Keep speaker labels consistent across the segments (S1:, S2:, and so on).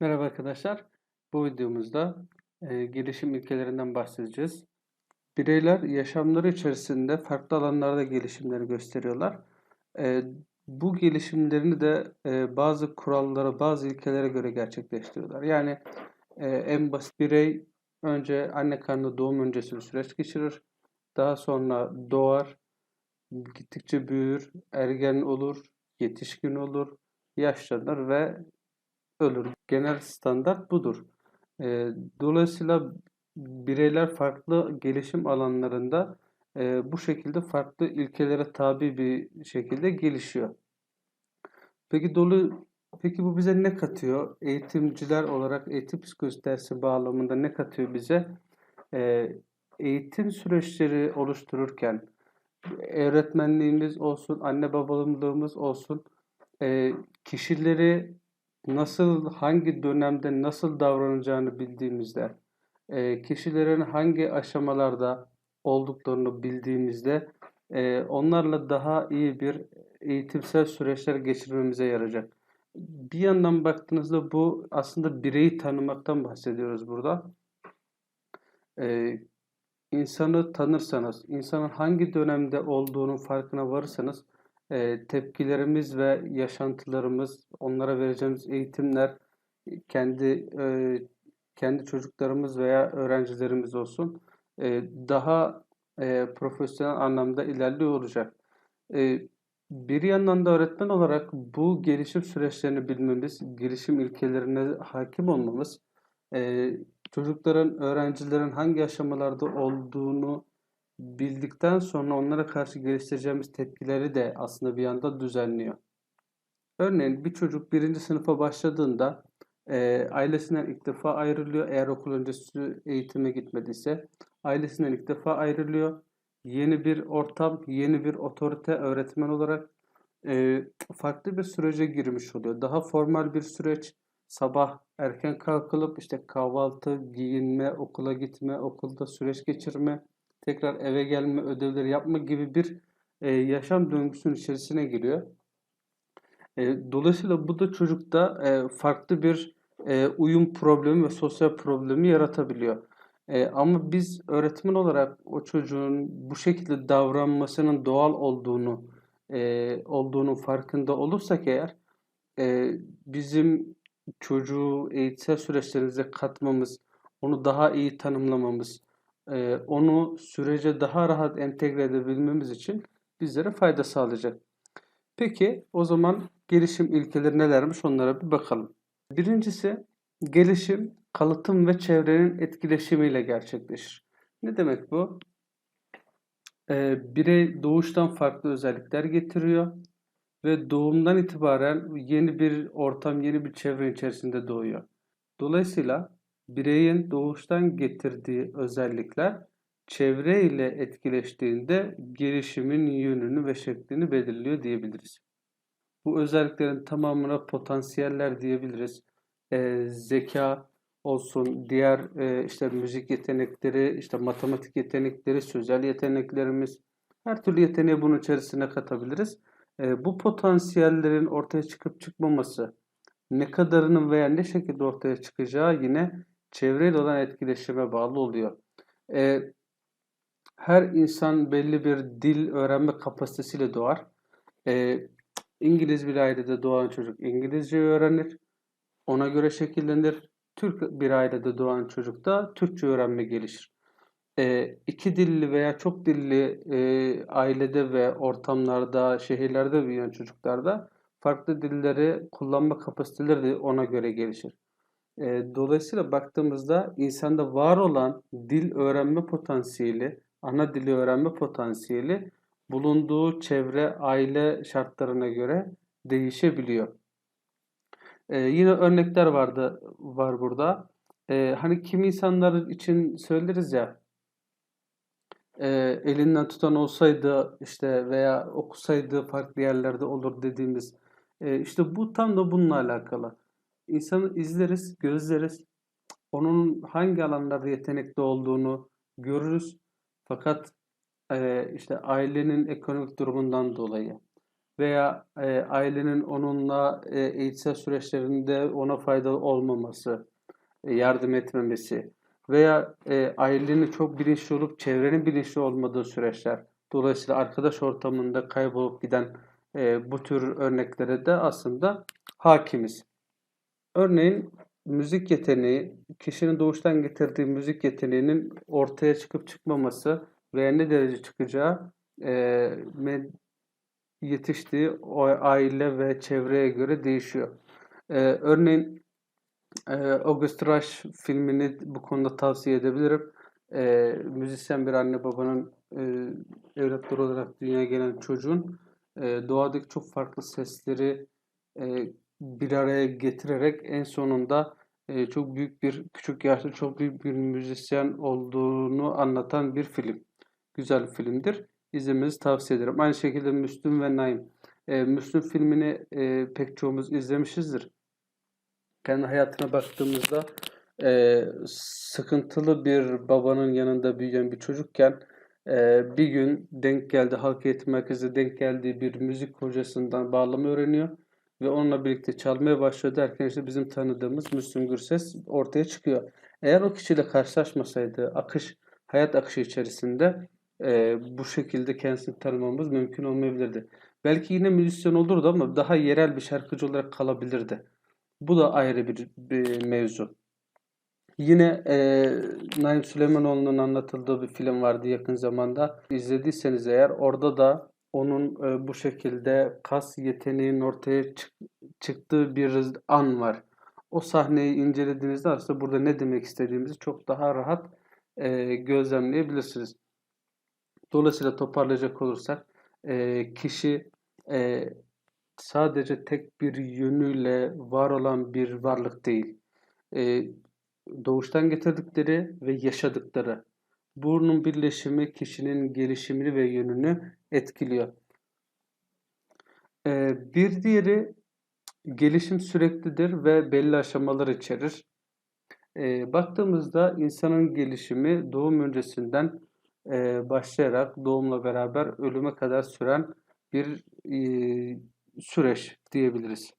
S1: Merhaba arkadaşlar. Bu videomuzda e, gelişim ilkelerinden bahsedeceğiz. Bireyler yaşamları içerisinde farklı alanlarda gelişimleri gösteriyorlar. E, bu gelişimlerini de e, bazı kurallara, bazı ilkelere göre gerçekleştiriyorlar. Yani e, en basit birey önce anne karnında doğum öncesi bir süreç geçirir. Daha sonra doğar, gittikçe büyür, ergen olur, yetişkin olur, yaşlanır ve ölür. Genel standart budur. Eee, dolayısıyla bireyler farklı gelişim alanlarında eee, bu şekilde farklı ilkelere tabi bir şekilde gelişiyor. Peki dolu peki bu bize ne katıyor? Eğitimciler olarak eğitim psikolojisi dersi bağlamında ne katıyor bize? Eee, eğitim süreçleri oluştururken öğretmenliğimiz olsun, anne babalığımız olsun, eee, kişileri nasıl, hangi dönemde nasıl davranacağını bildiğimizde, eee, kişilerin hangi aşamalarda olduklarını bildiğimizde eee, onlarla daha iyi bir eğitimsel süreçler geçirmemize yarayacak. Bir yandan baktığınızda bu aslında bireyi tanımaktan bahsediyoruz burada. Eee insanı tanırsanız, insanın hangi dönemde olduğunun farkına varırsanız e, tepkilerimiz ve yaşantılarımız, onlara vereceğimiz eğitimler kendi e, kendi çocuklarımız veya öğrencilerimiz olsun e, daha e, profesyonel anlamda ilerliyor olacak. E, bir yandan da öğretmen olarak bu gelişim süreçlerini bilmemiz, gelişim ilkelerine hakim olmamız, e, çocukların, öğrencilerin hangi aşamalarda olduğunu bildikten sonra onlara karşı geliştireceğimiz tepkileri de aslında bir yanda düzenliyor. Örneğin bir çocuk birinci sınıfa başladığında e, ailesinden ilk defa ayrılıyor. Eğer okul öncesi eğitime gitmediyse ailesinden ilk defa ayrılıyor. Yeni bir ortam, yeni bir otorite öğretmen olarak e, farklı bir sürece girmiş oluyor. Daha formal bir süreç. Sabah erken kalkılıp işte kahvaltı, giyinme, okula gitme, okulda süreç geçirme, tekrar eve gelme, ödevleri yapma gibi bir e, yaşam döngüsünün içerisine giriyor. E, dolayısıyla bu da çocukta e, farklı bir e, uyum problemi ve sosyal problemi yaratabiliyor. E, ama biz öğretmen olarak o çocuğun bu şekilde davranmasının doğal olduğunu e, olduğunun farkında olursak eğer e, bizim çocuğu eğitsel süreçlerimize katmamız, onu daha iyi tanımlamamız, e, onu sürece daha rahat entegre edebilmemiz için bizlere fayda sağlayacak. Peki o zaman gelişim ilkeleri nelermiş onlara bir bakalım. Birincisi gelişim kalıtım ve çevrenin etkileşimiyle gerçekleşir. Ne demek bu? Ee, birey doğuştan farklı özellikler getiriyor ve doğumdan itibaren yeni bir ortam, yeni bir çevre içerisinde doğuyor. Dolayısıyla bireyin doğuştan getirdiği özellikler çevre ile etkileştiğinde gelişimin yönünü ve şeklini belirliyor diyebiliriz. Bu özelliklerin tamamına potansiyeller diyebiliriz. E, zeka olsun, diğer e, işte müzik yetenekleri, işte matematik yetenekleri, sözel yeteneklerimiz, her türlü yeteneği bunun içerisine katabiliriz. E, bu potansiyellerin ortaya çıkıp çıkmaması, ne kadarının veya ne şekilde ortaya çıkacağı yine çevreyle olan etkileşime bağlı oluyor. E, her insan belli bir dil öğrenme kapasitesiyle doğar. E, İngiliz bir ailede doğan çocuk İngilizce öğrenir. Ona göre şekillenir. Türk bir ailede doğan çocuk da Türkçe öğrenme gelişir. E, iki dilli veya çok dilli e, ailede ve ortamlarda, şehirlerde büyüyen çocuklarda farklı dilleri kullanma kapasiteleri de ona göre gelişir. E, dolayısıyla baktığımızda insanda var olan dil öğrenme potansiyeli, ana dili öğrenme potansiyeli bulunduğu çevre, aile şartlarına göre değişebiliyor. Ee, yine örnekler vardı var burada. Ee, hani kim insanlar için söyleriz ya e, elinden tutan olsaydı işte veya okusaydı farklı yerlerde olur dediğimiz e, işte bu tam da bununla alakalı. İnsanı izleriz, gözleriz. Onun hangi alanlarda yetenekli olduğunu görürüz. Fakat e, işte ailenin ekonomik durumundan dolayı veya e, ailenin onunla e, eğitsel süreçlerinde ona faydalı olmaması, e, yardım etmemesi veya e, ailenin çok bilinçli olup çevrenin bilinçli olmadığı süreçler. Dolayısıyla arkadaş ortamında kaybolup giden e, bu tür örneklere de aslında hakimiz. Örneğin müzik yeteneği, kişinin doğuştan getirdiği müzik yeteneğinin ortaya çıkıp çıkmaması veya ne derece çıkacağı e, yetiştiği aile ve çevreye göre değişiyor. E, örneğin e, August Rush filmini bu konuda tavsiye edebilirim. E, müzisyen bir anne babanın e, evlatları olarak dünyaya gelen çocuğun e, doğadaki çok farklı sesleri e, bir araya getirerek en sonunda e, çok büyük bir küçük yaşta çok büyük bir müzisyen olduğunu anlatan bir film. Güzel bir filmdir. İzlemenizi tavsiye ederim. Aynı şekilde Müslüm ve Naim. E, Müslüm filmini e, pek çoğumuz izlemişizdir. Kendi hayatına baktığımızda e, sıkıntılı bir babanın yanında büyüyen bir çocukken e, bir gün denk geldi halk eğitim merkezinde denk geldiği bir müzik hocasından bağlama öğreniyor ve onunla birlikte çalmaya başlıyor derken işte bizim tanıdığımız Müslüm Gürses ortaya çıkıyor. Eğer o kişiyle karşılaşmasaydı akış, hayat akışı içerisinde e, bu şekilde kendisini tanımamız mümkün olmayabilirdi. Belki yine müzisyen olurdu ama daha yerel bir şarkıcı olarak kalabilirdi. Bu da ayrı bir, bir mevzu. Yine e, Naim Süleymanoğlu'nun anlatıldığı bir film vardı yakın zamanda. İzlediyseniz eğer orada da onun e, bu şekilde kas yeteneğinin ortaya çık çıktığı bir an var. O sahneyi incelediğinizde aslında burada ne demek istediğimizi çok daha rahat e, gözlemleyebilirsiniz. Dolayısıyla toparlayacak olursak e, kişi e, sadece tek bir yönüyle var olan bir varlık değil. E, doğuştan getirdikleri ve yaşadıkları Burnun birleşimi kişinin gelişimini ve yönünü etkiliyor. Ee, bir diğeri gelişim süreklidir ve belli aşamalar içerir. Ee, baktığımızda insanın gelişimi doğum öncesinden e, başlayarak doğumla beraber ölüme kadar süren bir e, süreç diyebiliriz.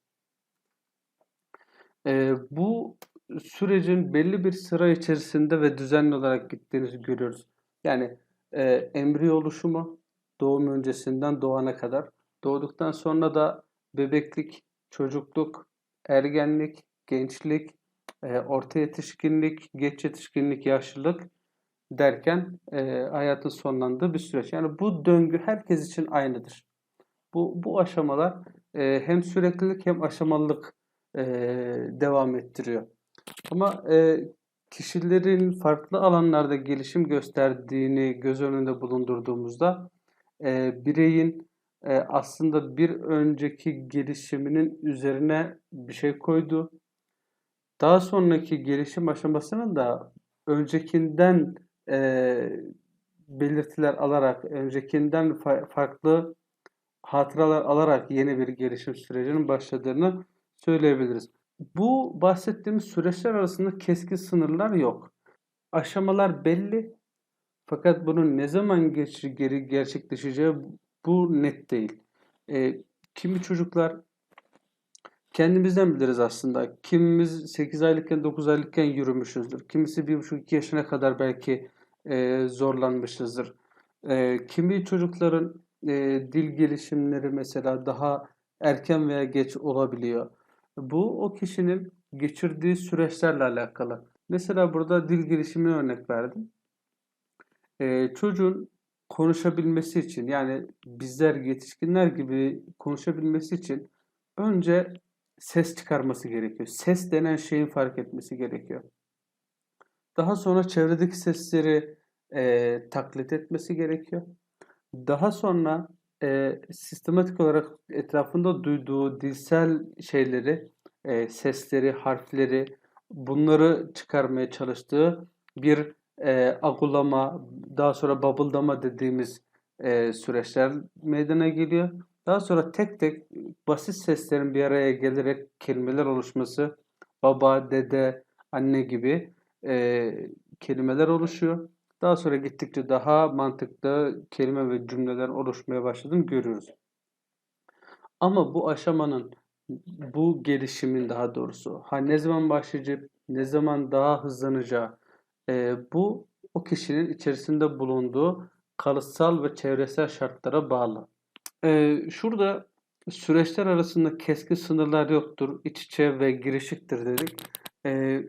S1: E, bu sürecin belli bir sıra içerisinde ve düzenli olarak gittiğini görüyoruz. Yani e, embriyo oluşumu doğum öncesinden doğana kadar, doğduktan sonra da bebeklik, çocukluk, ergenlik, gençlik, e, orta yetişkinlik, geç yetişkinlik, yaşlılık derken e, hayatın sonlandığı bir süreç. Yani bu döngü herkes için aynıdır. Bu, bu aşamalar e, hem süreklilik hem aşamalılık e, devam ettiriyor. Ama e, kişilerin farklı alanlarda gelişim gösterdiğini göz önünde bulundurduğumuzda e, bireyin e, aslında bir önceki gelişiminin üzerine bir şey koydu. Daha sonraki gelişim aşamasının da öncekinden e, belirtiler alarak, öncekinden fa farklı hatıralar alarak yeni bir gelişim sürecinin başladığını söyleyebiliriz. Bu bahsettiğimiz süreçler arasında keskin sınırlar yok. Aşamalar belli fakat bunun ne zaman geç, geri gerçekleşeceği bu net değil. E, kimi çocuklar kendimizden biliriz aslında. Kimimiz 8 aylıkken 9 aylıkken yürümüşüzdür. Kimisi 1,5-2 yaşına kadar belki e, zorlanmışızdır. E, kimi çocukların e, dil gelişimleri mesela daha erken veya geç olabiliyor. Bu o kişinin geçirdiği süreçlerle alakalı. Mesela burada dil gelişimine örnek verdim. Ee, çocuğun konuşabilmesi için yani bizler yetişkinler gibi konuşabilmesi için önce ses çıkarması gerekiyor. Ses denen şeyin fark etmesi gerekiyor. Daha sonra çevredeki sesleri e, taklit etmesi gerekiyor. Daha sonra e, sistematik olarak etrafında duyduğu dilsel şeyleri, e, sesleri, harfleri bunları çıkarmaya çalıştığı bir e, agulama, daha sonra babıldama dediğimiz e, süreçler meydana geliyor. Daha sonra tek tek basit seslerin bir araya gelerek kelimeler oluşması, baba, dede, anne gibi e, kelimeler oluşuyor. Daha sonra gittikçe daha mantıklı kelime ve cümleler oluşmaya başladığını görüyoruz. Ama bu aşamanın, bu gelişimin daha doğrusu, ha ne zaman başlayacak, ne zaman daha hızlanacağı, e, bu o kişinin içerisinde bulunduğu kalıtsal ve çevresel şartlara bağlı. E, şurada süreçler arasında keskin sınırlar yoktur, iç içe ve girişiktir dedik. E,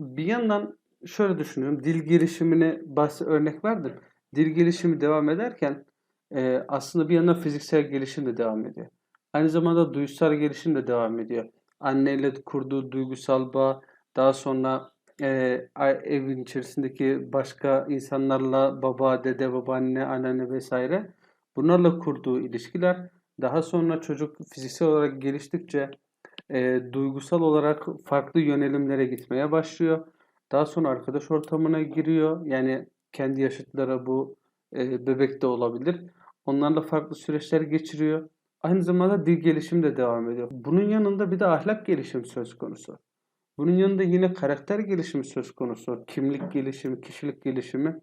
S1: bir yandan şöyle düşünüyorum, dil gelişimine bahsi örnek verdim. Dil gelişimi devam ederken e, aslında bir yandan fiziksel gelişim de devam ediyor. Aynı zamanda duygusal gelişim de devam ediyor. Anneyle kurduğu duygusal bağ, daha sonra e, evin içerisindeki başka insanlarla baba, dede, babaanne, anneanne vesaire bunlarla kurduğu ilişkiler daha sonra çocuk fiziksel olarak geliştikçe e, duygusal olarak farklı yönelimlere gitmeye başlıyor. Daha sonra arkadaş ortamına giriyor. Yani kendi yaşıtları bu e, bebek de olabilir. Onlarla farklı süreçler geçiriyor. Aynı zamanda dil gelişimi de devam ediyor. Bunun yanında bir de ahlak gelişimi söz konusu. Bunun yanında yine karakter gelişimi söz konusu. Kimlik gelişimi, kişilik gelişimi.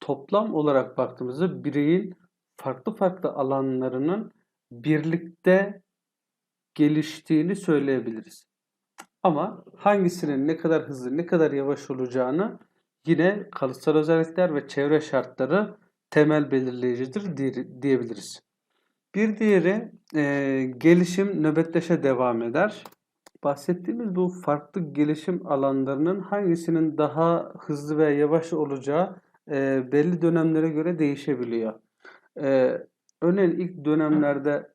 S1: Toplam olarak baktığımızda bireyin farklı farklı alanlarının birlikte geliştiğini söyleyebiliriz. Ama hangisinin ne kadar hızlı, ne kadar yavaş olacağını yine kalıtsal özellikler ve çevre şartları temel belirleyicidir diye- diyebiliriz. Bir diğeri e, gelişim nöbetleşe devam eder. Bahsettiğimiz bu farklı gelişim alanlarının hangisinin daha hızlı ve yavaş olacağı e, belli dönemlere göre değişebiliyor. E, örneğin ilk dönemlerde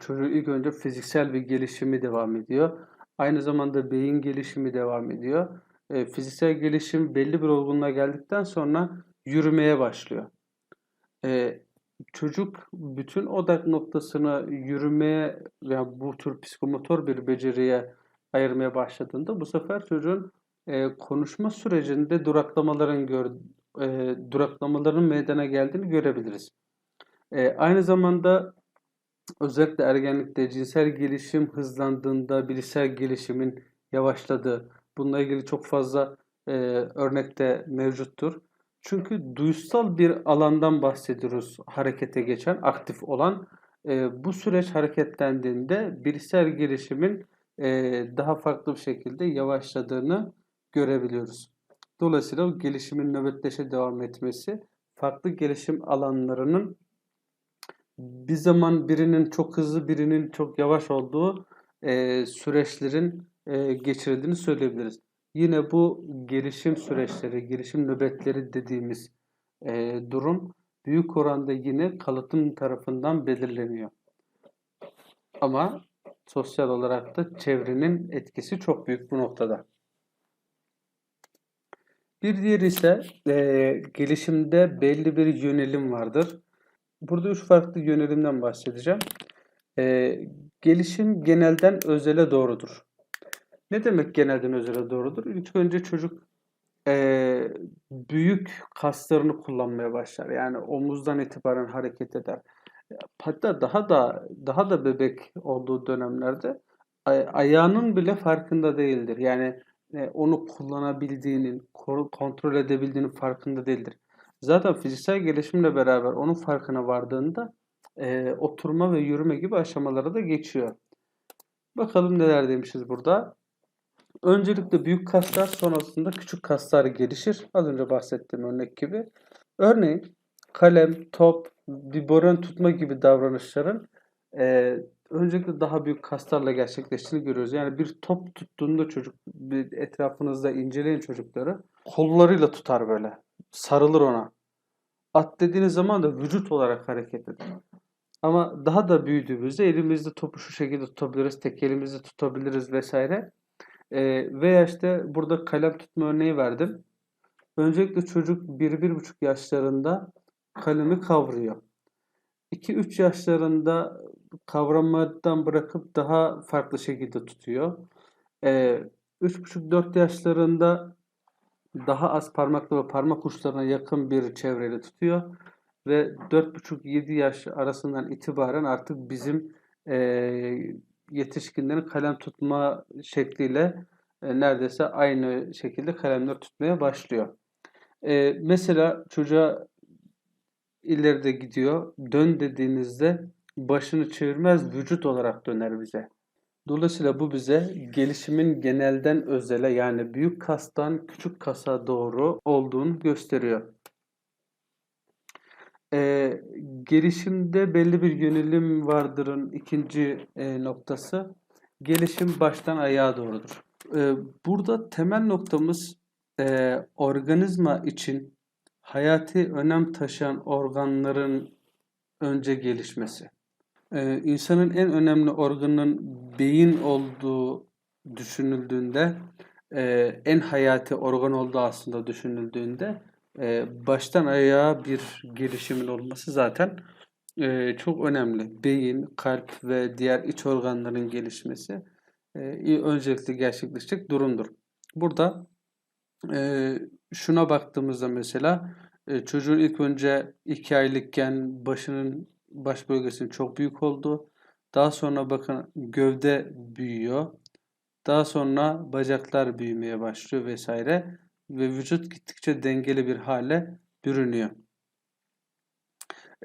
S1: çocuğun ilk önce fiziksel bir gelişimi devam ediyor. Aynı zamanda beyin gelişimi devam ediyor. E, fiziksel gelişim belli bir olgunluğa geldikten sonra yürümeye başlıyor. E, çocuk bütün odak noktasını yürümeye veya bu tür psikomotor bir beceriye ayırmaya başladığında bu sefer çocuğun e, konuşma sürecinde duraklamaların gör, e, duraklamaların meydana geldiğini görebiliriz. E, aynı zamanda özellikle ergenlikte cinsel gelişim hızlandığında bilişsel gelişimin yavaşladığı, bununla ilgili çok fazla e, örnek de mevcuttur. Çünkü duysal bir alandan bahsediyoruz harekete geçen, aktif olan. E, bu süreç hareketlendiğinde bilişsel gelişimin e, daha farklı bir şekilde yavaşladığını görebiliyoruz. Dolayısıyla gelişimin nöbetleşe devam etmesi farklı gelişim alanlarının bir zaman birinin çok hızlı birinin çok yavaş olduğu e, süreçlerin e, geçirildiğini söyleyebiliriz. Yine bu gelişim süreçleri, gelişim nöbetleri dediğimiz e, durum büyük oranda yine kalıtım tarafından belirleniyor. Ama sosyal olarak da çevrenin etkisi çok büyük bu noktada. Bir diğeri ise e, gelişimde belli bir yönelim vardır. Burada üç farklı yönelimden bahsedeceğim. E, gelişim genelden özele doğrudur. Ne demek genelden özele doğrudur? İlk önce çocuk e, büyük kaslarını kullanmaya başlar. Yani omuzdan itibaren hareket eder. Hatta daha da daha da bebek olduğu dönemlerde ay- ayağının bile farkında değildir. Yani e, onu kullanabildiğinin, kontrol edebildiğinin farkında değildir. Zaten fiziksel gelişimle beraber onun farkına vardığında e, oturma ve yürüme gibi aşamalara da geçiyor. Bakalım neler demişiz burada. Öncelikle büyük kaslar sonrasında küçük kaslar gelişir. Az önce bahsettiğim örnek gibi. Örneğin kalem, top, bir boran tutma gibi davranışların e, öncelikle daha büyük kaslarla gerçekleştiğini görüyoruz. Yani bir top tuttuğunda çocuk bir etrafınızda inceleyin çocukları. Kollarıyla tutar böyle. Sarılır ona. At dediğiniz zaman da vücut olarak hareket eder. Ama daha da büyüdüğümüzde elimizde topu şu şekilde tutabiliriz, tek elimizde tutabiliriz vesaire. Ee, veya işte burada kalem tutma örneği verdim. Öncelikle çocuk 1-1,5 yaşlarında kalemi kavruyor. 2-3 yaşlarında kavramadan bırakıp daha farklı şekilde tutuyor. Ee, 3,5-4 yaşlarında daha az parmakla ve parmak uçlarına yakın bir çevreyle tutuyor. Ve 4,5-7 yaş arasından itibaren artık bizim e, yetişkinlerin kalem tutma şekliyle e, neredeyse aynı şekilde kalemler tutmaya başlıyor. E, mesela çocuğa ileride gidiyor. Dön dediğinizde başını çevirmez, vücut olarak döner bize. Dolayısıyla bu bize gelişimin genelden özele yani büyük kastan küçük kasa doğru olduğunu gösteriyor. Ee, gelişimde belli bir yönelim vardırın ikinci e, noktası gelişim baştan ayağa doğrudur. Ee, burada temel noktamız e, organizma için hayati önem taşıyan organların önce gelişmesi. Ee, insanın en önemli organının beyin olduğu düşünüldüğünde, e, en hayati organ olduğu aslında düşünüldüğünde e, baştan ayağa bir gelişimin olması zaten e, çok önemli. Beyin, kalp ve diğer iç organların gelişmesi e, öncelikle gerçekleşecek durumdur. Burada e, şuna baktığımızda mesela e, çocuğun ilk önce iki aylıkken başının baş bölgesinin çok büyük olduğu, daha sonra bakın gövde büyüyor, daha sonra bacaklar büyümeye başlıyor vesaire ve vücut gittikçe dengeli bir hale bürünüyor.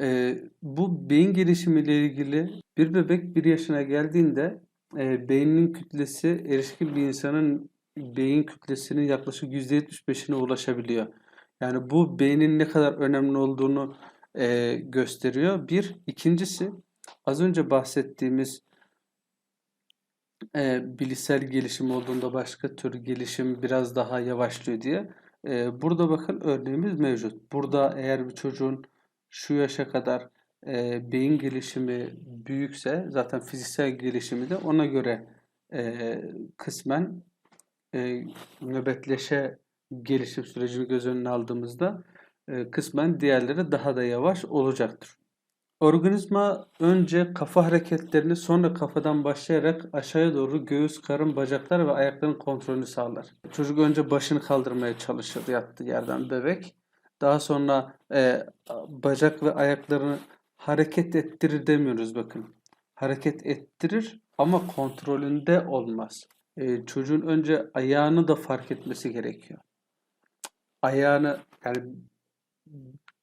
S1: E, bu beyin gelişimiyle ilgili bir bebek bir yaşına geldiğinde e, beyninin kütlesi erişkin bir insanın beyin kütlesinin yaklaşık %75'ine ulaşabiliyor. Yani bu beynin ne kadar önemli olduğunu e, gösteriyor. Bir. ikincisi az önce bahsettiğimiz e, bilişsel gelişim olduğunda başka tür gelişim biraz daha yavaşlıyor diye. E, burada bakın örneğimiz mevcut. Burada eğer bir çocuğun şu yaşa kadar e, beyin gelişimi büyükse zaten fiziksel gelişimi de ona göre e, kısmen e, nöbetleşe gelişim sürecini göz önüne aldığımızda kısmen diğerleri daha da yavaş olacaktır. Organizma önce kafa hareketlerini sonra kafadan başlayarak aşağıya doğru göğüs, karın, bacaklar ve ayakların kontrolünü sağlar. Çocuk önce başını kaldırmaya çalışır yattığı yerden bebek. Daha sonra e, bacak ve ayaklarını hareket ettirir demiyoruz bakın. Hareket ettirir ama kontrolünde olmaz. E, çocuğun önce ayağını da fark etmesi gerekiyor. Ayağını yani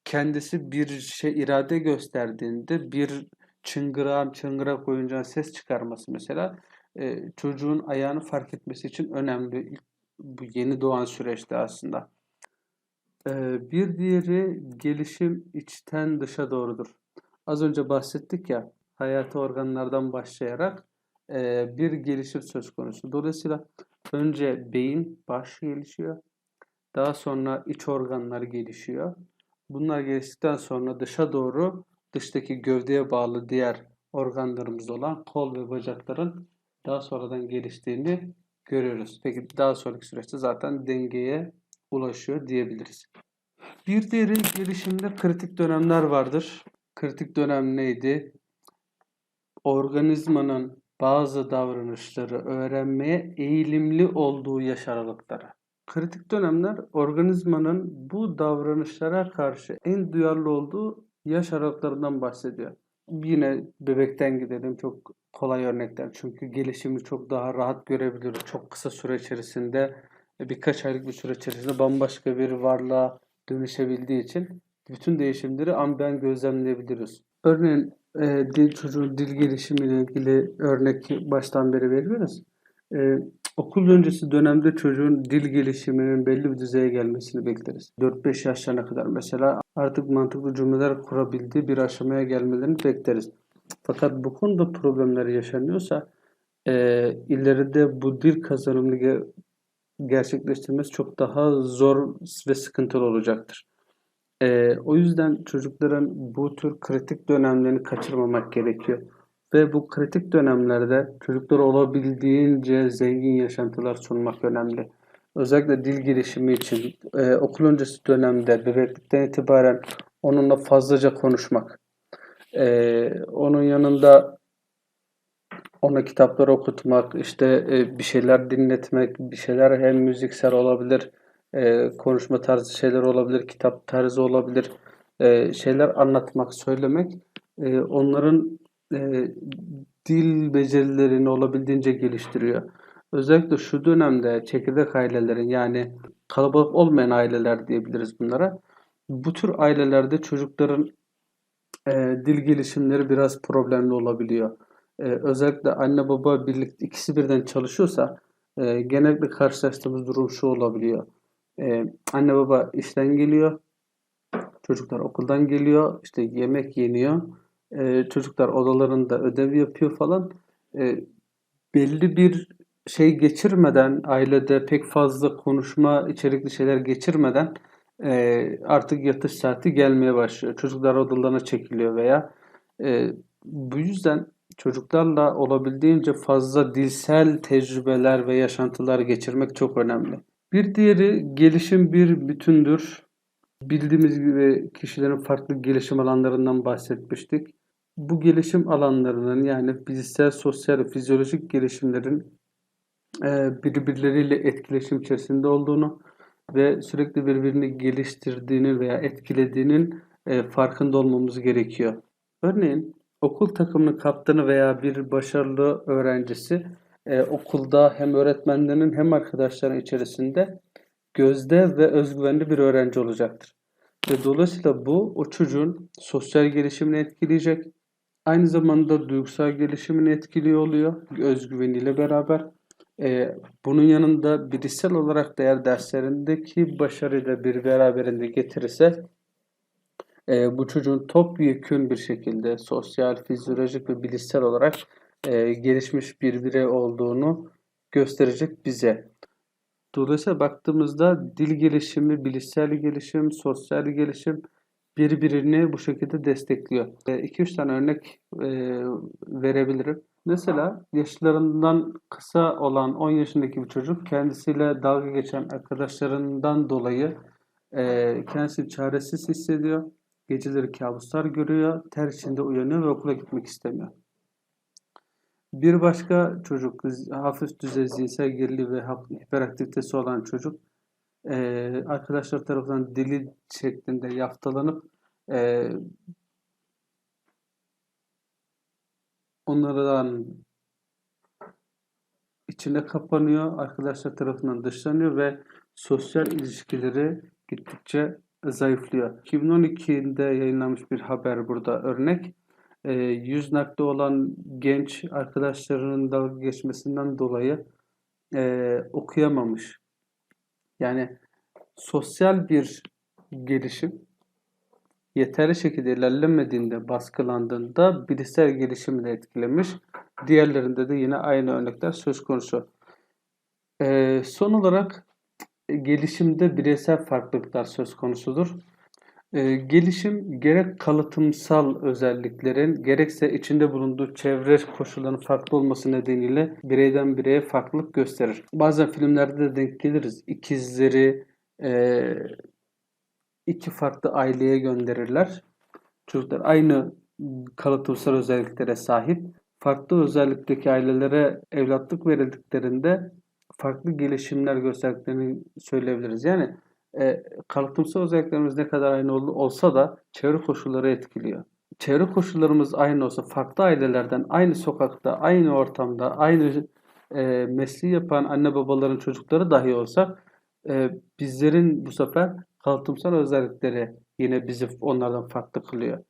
S1: kendisi bir şey irade gösterdiğinde bir çıngırağın çıngırak oyuncağın ses çıkarması mesela e, çocuğun ayağını fark etmesi için önemli. Bu yeni doğan süreçte aslında. E, bir diğeri gelişim içten dışa doğrudur. Az önce bahsettik ya hayati organlardan başlayarak e, bir gelişim söz konusu. Dolayısıyla önce beyin, baş gelişiyor. Daha sonra iç organlar gelişiyor. Bunlar geliştikten sonra dışa doğru dıştaki gövdeye bağlı diğer organlarımız olan kol ve bacakların daha sonradan geliştiğini görüyoruz. Peki daha sonraki süreçte zaten dengeye ulaşıyor diyebiliriz. Bir diğeri gelişimde kritik dönemler vardır. Kritik dönem neydi? Organizmanın bazı davranışları öğrenmeye eğilimli olduğu yaş aralıkları. Kritik dönemler organizmanın bu davranışlara karşı en duyarlı olduğu yaş aralıklarından bahsediyor. Yine bebekten gidelim çok kolay örnekler. Çünkü gelişimi çok daha rahat görebiliyoruz. Çok kısa süre içerisinde birkaç aylık bir süre içerisinde bambaşka bir varlığa dönüşebildiği için bütün değişimleri an ben gözlemleyebiliriz. Örneğin e, dil çocuğun dil gelişimiyle ilgili örnek baştan beri veriyoruz. E, okul öncesi dönemde çocuğun dil gelişiminin belli bir düzeye gelmesini bekleriz. 4-5 yaşlarına kadar mesela artık mantıklı cümleler kurabildiği bir aşamaya gelmelerini bekleriz. Fakat bu konuda problemler yaşanıyorsa e, ileride bu dil kazanımını gerçekleştirmesi çok daha zor ve sıkıntılı olacaktır. Ee, o yüzden çocukların bu tür kritik dönemlerini kaçırmamak gerekiyor. Ve bu kritik dönemlerde çocuklara olabildiğince zengin yaşantılar sunmak önemli. Özellikle dil gelişimi için e, okul öncesi dönemde bebeklikten itibaren onunla fazlaca konuşmak. E, onun yanında ona kitaplar okutmak, işte e, bir şeyler dinletmek, bir şeyler hem müziksel olabilir, e, konuşma tarzı şeyler olabilir, kitap tarzı olabilir, e, şeyler anlatmak, söylemek e, onların e, dil becerilerini olabildiğince geliştiriyor. Özellikle şu dönemde çekirdek ailelerin yani kalabalık olmayan aileler diyebiliriz bunlara. Bu tür ailelerde çocukların e, dil gelişimleri biraz problemli olabiliyor. E, özellikle anne baba birlikte ikisi birden çalışıyorsa e, genellikle karşılaştığımız durum şu olabiliyor. E, anne baba işten geliyor, çocuklar okuldan geliyor, işte yemek yeniyor, e, çocuklar odalarında ödev yapıyor falan. E, belli bir şey geçirmeden, ailede pek fazla konuşma içerikli şeyler geçirmeden e, artık yatış saati gelmeye başlıyor. Çocuklar odalarına çekiliyor veya e, bu yüzden çocuklarla olabildiğince fazla dilsel tecrübeler ve yaşantılar geçirmek çok önemli. Bir diğeri gelişim bir bütündür. Bildiğimiz gibi kişilerin farklı gelişim alanlarından bahsetmiştik. Bu gelişim alanlarının yani fiziksel, sosyal fizyolojik gelişimlerin e, birbirleriyle etkileşim içerisinde olduğunu ve sürekli birbirini geliştirdiğini veya etkilediğinin e, farkında olmamız gerekiyor. Örneğin okul takımının kaptanı veya bir başarılı öğrencisi e, okulda hem öğretmenlerinin hem arkadaşların içerisinde gözde ve özgüvenli bir öğrenci olacaktır. Ve dolayısıyla bu o çocuğun sosyal gelişimini etkileyecek. Aynı zamanda duygusal gelişimini etkiliyor oluyor özgüveniyle beraber. Ee, bunun yanında bilişsel olarak da eğer derslerindeki başarıyı da bir beraberinde getirirse e, bu çocuğun topyekün bir şekilde sosyal, fizyolojik ve bilişsel olarak e, gelişmiş bir birey olduğunu gösterecek bize. Dolayısıyla baktığımızda dil gelişimi, bilişsel gelişim, sosyal gelişim birbirini bu şekilde destekliyor. 2-3 tane örnek e, verebilirim. Mesela yaşlarından kısa olan 10 yaşındaki bir çocuk kendisiyle dalga geçen arkadaşlarından dolayı e, kendisini çaresiz hissediyor. Geceleri kabuslar görüyor, ter içinde uyanıyor ve okula gitmek istemiyor. Bir başka çocuk, hafif düzey zihinsel geriliği ve hiperaktivitesi olan çocuk e, arkadaşlar tarafından dili şeklinde yaftalanıp e, onlardan içine kapanıyor, arkadaşlar tarafından dışlanıyor ve sosyal ilişkileri gittikçe zayıflıyor. 2012'de yayınlanmış bir haber burada örnek. E, yüz nakli olan genç arkadaşlarının dalga geçmesinden dolayı e, okuyamamış. Yani sosyal bir gelişim yeterli şekilde ilerlemediğinde, baskılandığında bilişsel gelişimi de etkilemiş. Diğerlerinde de yine aynı örnekler söz konusu. Ee, son olarak gelişimde bireysel farklılıklar söz konusudur. Ee, gelişim gerek kalıtımsal özelliklerin gerekse içinde bulunduğu çevre koşullarının farklı olması nedeniyle bireyden bireye farklılık gösterir. Bazen filmlerde de denk geliriz. İkizleri e, iki farklı aileye gönderirler. Çocuklar aynı kalıtımsal özelliklere sahip. Farklı özellikteki ailelere evlatlık verildiklerinde farklı gelişimler gösterdiklerini söyleyebiliriz. Yani e, kalıtımsal özelliklerimiz ne kadar aynı olsa da çevre koşulları etkiliyor. Çevre koşullarımız aynı olsa farklı ailelerden aynı sokakta, aynı ortamda, aynı e, mesleği yapan anne babaların çocukları dahi olsa e, bizlerin bu sefer kalıtımsal özellikleri yine bizi onlardan farklı kılıyor.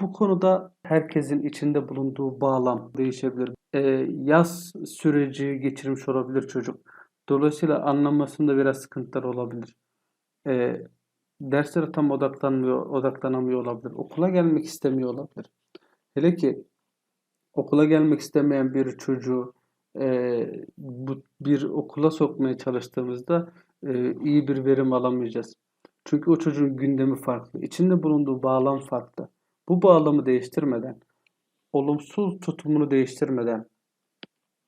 S1: Bu konuda herkesin içinde bulunduğu bağlam değişebilir. Ee, yaz süreci geçirmiş olabilir çocuk. Dolayısıyla anlamasında biraz sıkıntılar olabilir. Ee, derslere tam odaklanmıyor, odaklanamıyor olabilir. Okula gelmek istemiyor olabilir. Hele ki okula gelmek istemeyen bir çocuğu e, bu bir okula sokmaya çalıştığımızda e, iyi bir verim alamayacağız. Çünkü o çocuğun gündemi farklı. İçinde bulunduğu bağlam farklı. Bu bağlamı değiştirmeden, olumsuz tutumunu değiştirmeden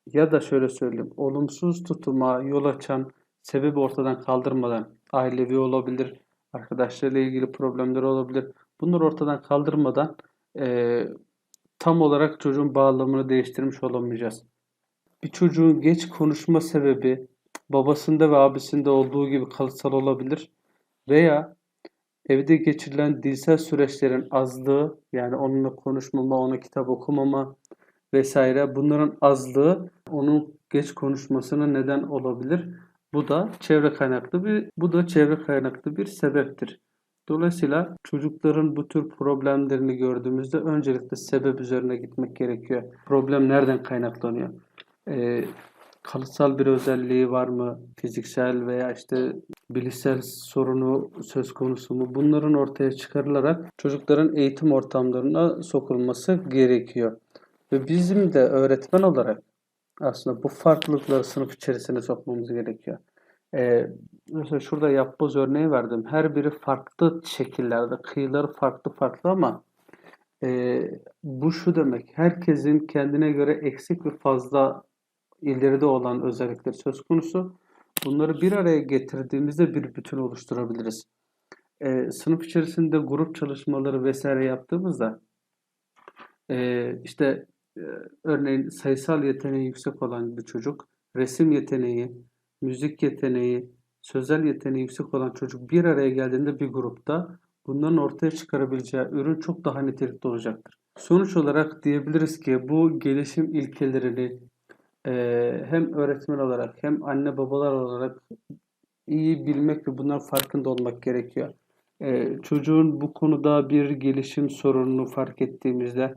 S1: ya da şöyle söyleyeyim, olumsuz tutuma yol açan sebebi ortadan kaldırmadan, ailevi olabilir, arkadaşlarıyla ilgili problemler olabilir. Bunları ortadan kaldırmadan e, tam olarak çocuğun bağlamını değiştirmiş olamayacağız. Bir çocuğun geç konuşma sebebi babasında ve abisinde olduğu gibi kalıtsal olabilir veya evde geçirilen dilsel süreçlerin azlığı yani onunla konuşmama, ona kitap okumama vesaire bunların azlığı onun geç konuşmasına neden olabilir. Bu da çevre kaynaklı bir bu da çevre kaynaklı bir sebeptir. Dolayısıyla çocukların bu tür problemlerini gördüğümüzde öncelikle sebep üzerine gitmek gerekiyor. Problem nereden kaynaklanıyor? Ee, kalıtsal bir özelliği var mı? Fiziksel veya işte bilişsel sorunu söz konusu mu? Bunların ortaya çıkarılarak çocukların eğitim ortamlarına sokulması gerekiyor. Ve bizim de öğretmen olarak aslında bu farklılıkları sınıf içerisine sokmamız gerekiyor. Ee, mesela şurada yapboz örneği verdim. Her biri farklı şekillerde, kıyıları farklı farklı ama e, bu şu demek, herkesin kendine göre eksik ve fazla ileride olan özellikleri söz konusu. Bunları bir araya getirdiğimizde bir bütün oluşturabiliriz. Ee, sınıf içerisinde grup çalışmaları vesaire yaptığımızda e, işte örneğin sayısal yeteneği yüksek olan bir çocuk, resim yeteneği, müzik yeteneği, sözel yeteneği yüksek olan çocuk bir araya geldiğinde bir grupta bunların ortaya çıkarabileceği ürün çok daha nitelikli olacaktır. Sonuç olarak diyebiliriz ki bu gelişim ilkelerini e, hem öğretmen olarak hem anne babalar olarak iyi bilmek ve bunların farkında olmak gerekiyor. E, çocuğun bu konuda bir gelişim sorununu fark ettiğimizde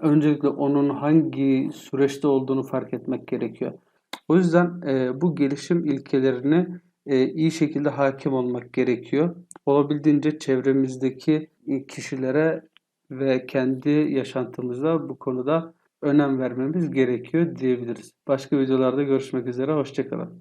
S1: öncelikle onun hangi süreçte olduğunu fark etmek gerekiyor. O yüzden e, bu gelişim ilkelerini e, iyi şekilde hakim olmak gerekiyor. Olabildiğince çevremizdeki kişilere ve kendi yaşantımızda bu konuda önem vermemiz gerekiyor diyebiliriz. Başka videolarda görüşmek üzere, hoşçakalın.